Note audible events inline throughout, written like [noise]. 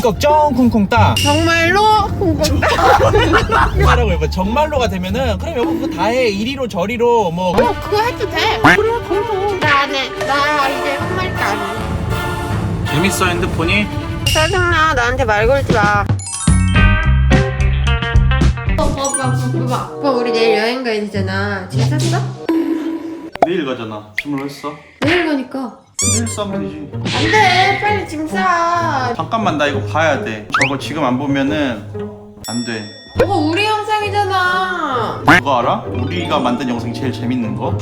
걱정 쿵쿵 따. 정말로? 콩콩 하라고 해봐. 정말로가 되면은 그럼 여보 그거 다해. 이리로 저리로 뭐. 어 그거 해도 돼. 그래 그래도. 나안해 나 이제 한 말도 안해 재밌어 핸드폰이? 짜증나. 나한테 말 걸지 마. 오빠 오빠 오빠 오빠 우리 내일 여행 가야 되잖아. 짐 쌌어? 내일 가잖아. 주문 했어? 내일 가니까 내일 싸면 되지. 안돼 빨리 짐 싸. 잠깐만 나 이거 봐야 돼. 저거 지금 안 보면은 안돼. 이거 우리 영상이잖아 그거 알아? 우리가 만든 영상이 제일 재밌는 거?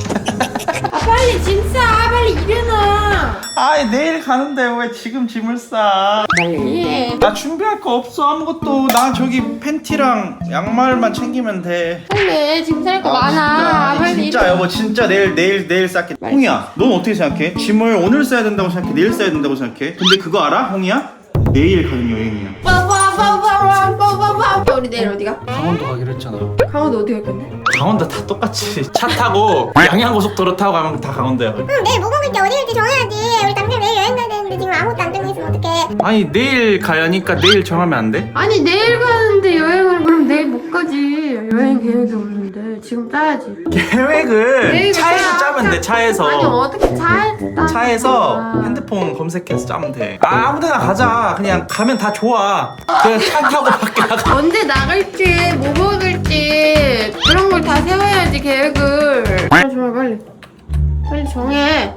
아 빨리 짐 싸 빨리 일어나 아이 내일 가는데 왜 지금 짐을 싸? 빨리 나 준비할 거 없어 아무것도 나 저기 팬티랑 양말만 챙기면 돼 빨리 짐쌀 거 아, 많아 진짜, 아니, 빨리 진짜 일어나. 여보 진짜 내일 내일 내일 쌀게 홍이야 넌 어떻게 생각해? 짐을 오늘 써야 된다고 생각해? 내일 써야 된다고 생각해? 근데 그거 알아 홍이야? 내일 가는 여행이야 우리 내일 어디가? 강원도 가기로 했잖아 강원도 어디 갈 건데? 강원도 다 똑같이 차 타고 양양고속도로 타고 가면 다 강원도야 그럼 내일 뭐 먹을지 어디 갈지 정해야지. 우리 남편 내일 여행 가야 되는데 지금 아무것도 안 정해 있으면 어떡해. 아니 내일 가야니까 내일 정하면 안 돼? 아니 내일 가는데 여행 내일 못 가지 여행 계획이 없는데 지금 짜야지 계획을 차에서 짜면 돼 차에서 아니 어떻게 차에서 따 차에서 핸드폰 검색해서 짜면 돼. 아, 아무데나 가자. 그냥 가면 다 좋아. 그냥 차 타고 밖에 나가. [laughs] 언제 나갈지 뭐 먹을지 그런 걸 다 세워야지 계획을 아 정말 빨리 빨리 정해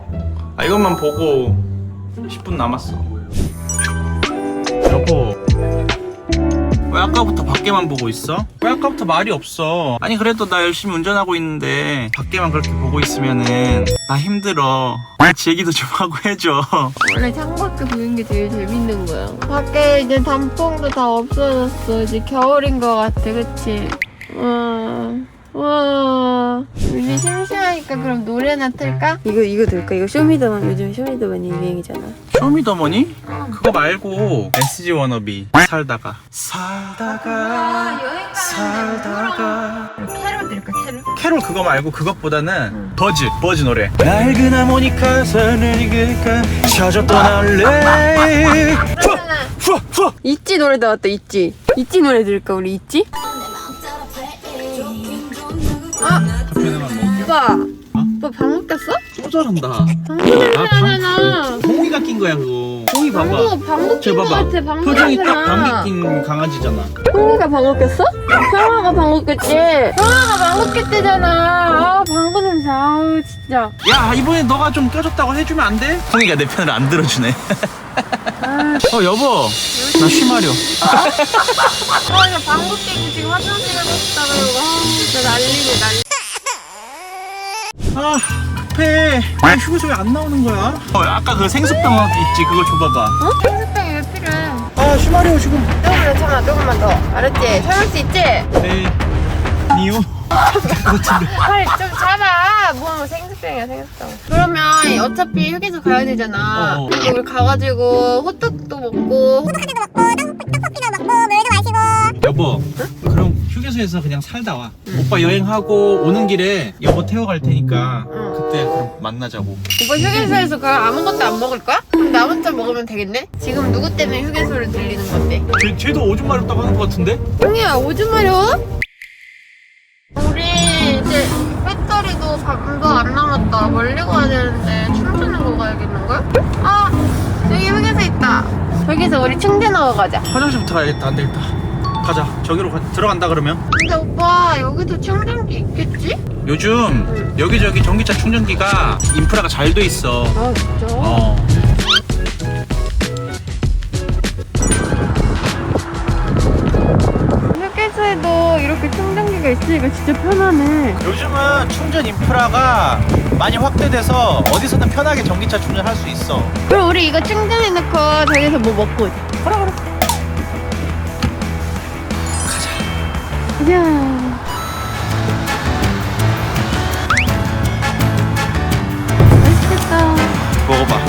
아, 이것만 보고 10분 남았어. 여보. 왜 아까부터 밖에만 보고 있어? 왜 아까부터 말이 없어? 아니 그래도 나 열심히 운전하고 있는데 밖에만 그렇게 보고 있으면은 나 힘들어. 같이 얘기도 좀 [laughs] 하고 해줘. 원래 창밖에 보는 게 제일 재밌는 거야 밖에 이제 단풍도 다 없어졌어 이제 겨울인 거 같아 그치? 와, 와 심심하니까? 그럼 노래나 틀까? 이거 이거 들까? 이거 쇼미더머니 요즘 쇼미더머니 유행이잖아. 쇼미더머니? 그거 말고 SG 워너비 살다가. 살다가 살다가. 캐롤 들까? 캐롤? 캐롤 그거 말고 그것보다는 버즈 버즈 노래. 낡은 하모니카 선을 익을까? 젖어 떠날래! [laughs] 있지 노래 나왔다 있지. 있지 노래 들을까 우리 있지? 아 오빠 방구 냄새 나잖아 홍이가 낀 거야 그거. 홍이 봐봐. 방구 방구 저 낀거 봐봐. 같아 방구 표정이 딱 냄새나 방귀 낀 강아지잖아. 형아가 방귀 꼈어? 형아가 방귀 꼈지? 형아가 방귀 꼈대잖아. 아 방구 냄새 아우 진짜. 야 이번에 너가 좀 껴줬다고 해주면 안 돼? 홍이가 내 편을 안 들어주네. 어 여보. 나 쉬마려. 아 이거 방귀 끼고 지금 화장실 가고 싶다 그러고. 아 진짜 난리네 난리 아 급해 왜 휴게소 왜안 나오는 거야? 어 아까 그 생수병 있지 그거 줘봐봐 어? 생수병이 왜 필요해? 아 쉬마려 지금 조금만 더 참아 조금만 더 알았지? 참을 수 있지? 네 니오 빨리 좀 참아 뭐 생수병이야 생수병 그러면 어차피 휴게소 가야 되잖아 어. 그리고 우리 가가지고 호떡도 먹고 호떡도 먹고 떡- 떡볶이 휴게소에서 그냥 살다 와 오빠 여행하고 오는 길에 여보 태워갈 테니까 응. 그때 그럼 만나자고 오빠 휴게소에서 그럼 아무것도 안 먹을 거야? 그럼 나 혼자 먹으면 되겠네? 지금 누구 때문에 휴게소를 들리는 건데? 쟤, 쟤도 오줌 마렵다고 하는 것 같은데? 형이야 오줌 마려? 우리 이제 배터리도 방도 안 남았다 멀리 가야 되는데 충전하고 가야겠는걸? 아 여기 휴게소 있다 저기서 우리 충전 하고 가자 화장실부터 가야겠다 안 되겠다 가자. 저기로 가- 들어간다 그러면. 근데 오빠 여기도 충전기 있겠지? 요즘 여기저기 전기차 충전기가 인프라가 잘 돼 있어. 아 진짜? 어. 휴게소에도 이렇게 충전기가 있으니까 진짜 편하네. 요즘은 충전 인프라가 많이 확대돼서 어디서든 편하게 전기차 충전할 수 있어. 그럼 우리 이거 충전해놓고 저기서 뭐 먹고 오자 그래 그래 이야 맛있겠다 먹어봐.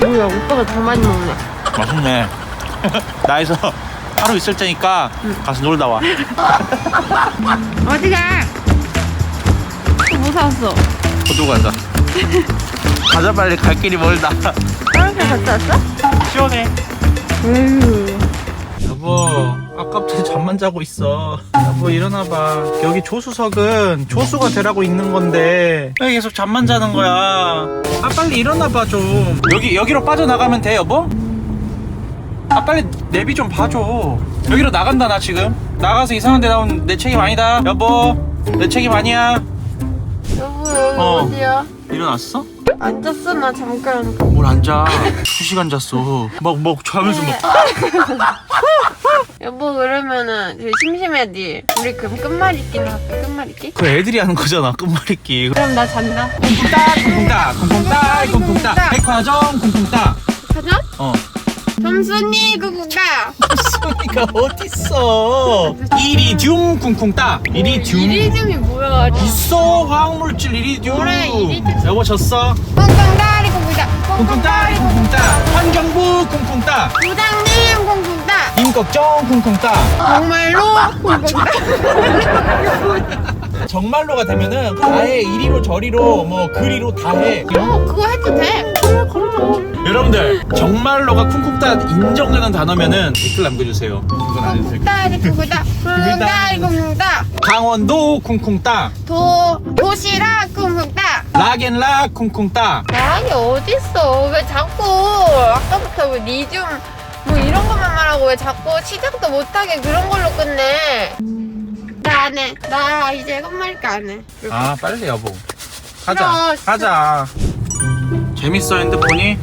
뭐야 오빠가 더 많이 먹네. 맛있네. [laughs] 나에서 하루 있을 테니까 가서 놀다 와. 어디 가? 또 뭐 사왔어? 호두 과자. [laughs] 가자 빨리 갈 길이 멀다. 화장실 갔다 왔어? 시원해. 에휴. 여보 아까부터 잠만 자고 있어. 여보 일어나봐. 여기 조수석은 조수가 되라고 있는 건데 왜 계속 잠만 자는 거야? 아 빨리 일어나봐 좀. 여기 여기로 빠져나가면 돼 여보? 아 빨리 내비 좀 봐줘. 여기로 나간다 나 지금. 나가서 이상한 데 나오면 내 책임 아니다. 여보 내 책임 아니야. 여보 여기 어. 어. 디야? 일어났어? 앉았어 나 잠깐. 뭘 앉아 두 시간 잤어 막 막 자면서 막 [laughs] 여보 그러면은 되게 심심해지. 우리 그럼 끝말잇기로 할까? 끝말잇기? 그 애들이 하는 거잖아 끝말잇기 그럼 나 잔다. 쿵쿵따 쿵쿵따 쿵쿵따 쿵쿵따 백화점 쿵쿵따 가자. 어 점순이 그구가. 소니가 어딨어 이리듐 쿵쿵따 이리듐 이리즘이 뭐야? 있어 화학물질 이리듐 그래, 이리듐. 여보 졌어 꽁꽁다리 꽁꽁다. 쿵쿵따리 쿵쿵따 환경부 쿵쿵따 부장님 꽁꽁다. 님 걱정 쿵쿵따 정말로 꽁꽁다. [laughs] 정말로가 되면은 다해 이리로 저리로 뭐 그리로 다 해 어 그거 해도 돼. 그래. 여러분들 정말로가 쿵쿵따 인정되는 단어면은 댓글 남겨주세요 이건 안 해도 될것. 꽁꽁다리 꽁꽁다. 강원도 쿵쿵따 도 도시락 꽁꽁다. 락앤락 쿵쿵따 아니 어딨어 왜 자꾸 아까부터 왜 니즘 뭐 이런 것만 말하고 왜 자꾸 시작도 못하게 그런 걸로 끝내 나 안 해 나 이제 끝말잇기 안 해 아 빨리 여보. 가자. 싫어, 가자. 재밌어 핸드폰이?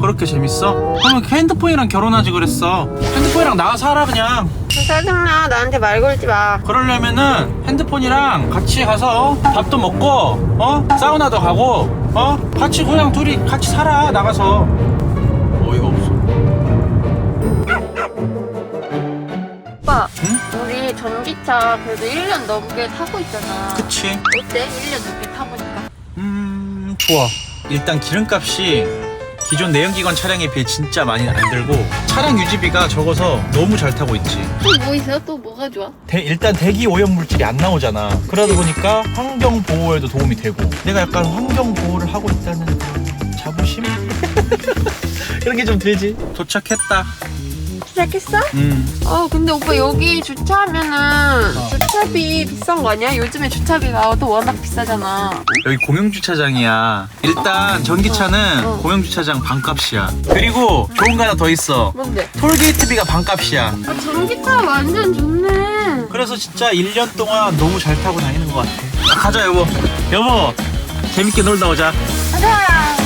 그렇게 재밌어? 그러면 핸드폰이랑 결혼하지 그랬어. 핸드폰이랑 나가서 살아 그냥. 짜증나. 나한테 말 걸지 마. 그러려면은 핸드폰이랑 같이 가서 밥도 먹고 어? 사우나도 가고 어? 같이 그냥 둘이 같이 살아 나가서. 어이가 없어. 오빠 응? 우리 전기차 그래도 1년 넘게 타고 있잖아. 그치. 어때? 1년 넘게 타보니까. 음 좋아. 일단 기름값이 기존 내연기관 차량에 비해 진짜 많이 안 들고 차량 유지비가 적어서 너무 잘 타고 있지. 또 뭐 있어? 또 뭐가 좋아? 대- 일단 대기 오염 물질이 안 나오잖아. 그러다 보니까 환경 보호에도 도움이 되고. 내가 약간 환경 보호를 하고 있다는 그런 자부심? [laughs] 그런 게 좀 들지? 도착했다 시작했어? 음어 근데 오빠 여기 주차하면은 주차비 비싼 거 아니야? 요즘에 주차비가 또 워낙 비싸잖아 여기 공영주차장이야 일단 전기차는 어. 공영주차장 반값이야 그리고 좋은 거 하나 더 있어 뭔데? 톨게이트비가 반값이야 아, 전기차 완전 좋네. 그래서 진짜 1년 동안 너무 잘 타고 다니는 것 같아 아, 가자 여보 여보 재밌게 놀다 오자 가자.